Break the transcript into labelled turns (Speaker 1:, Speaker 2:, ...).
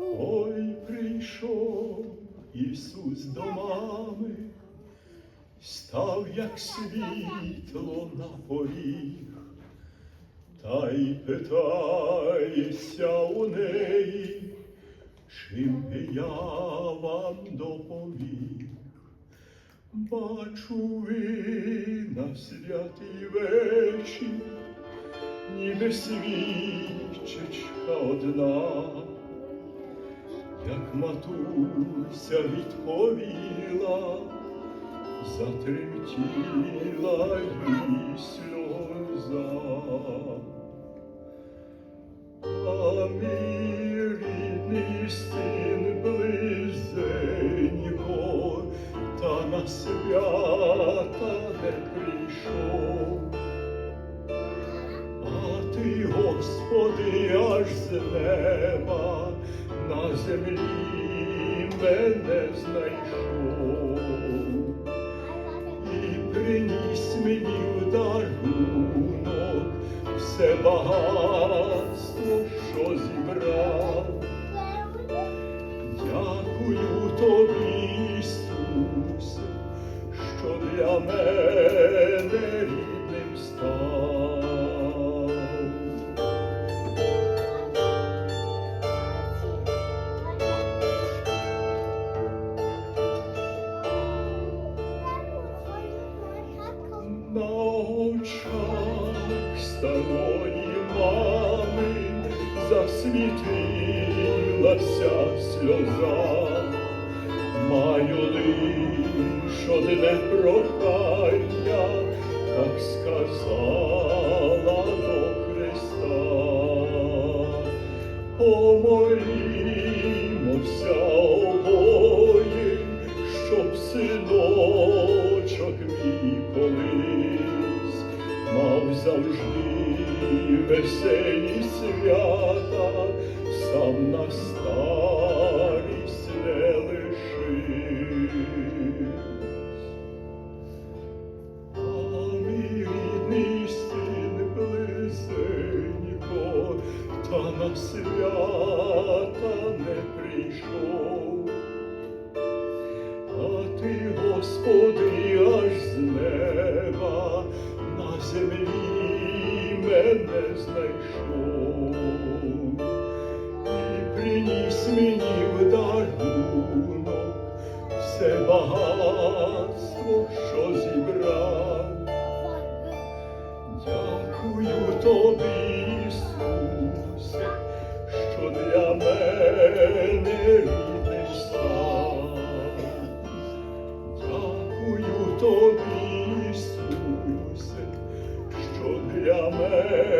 Speaker 1: Ой, прийшов Ісус до мами, став як світло на поріг, та й питається у неї, чим би я вам допоміг. Бачу ви на святий вечір, ніби свічечка одна, як матуся відповіла, затремтіла їй сльоза. А мій рідний син близенько, та на свята не прийшов. А ти, Господи, аж з неба на землі мене знайшов і приніс мені в дарунок все багатство, що зібрав. На очах старої мами засвітилася сльоза, маю лиш одне прохання, так сказала до Христа. Помолімося завжди веселі свята, сам на старість не лишись. А мій рідний син близенько, та на свята знайшов і приніс мені в дарунок все багатство, що зібрав. Дякую тобі, Ісусе, що для мене рідним став. Дякую тобі, Ісусе, що для мене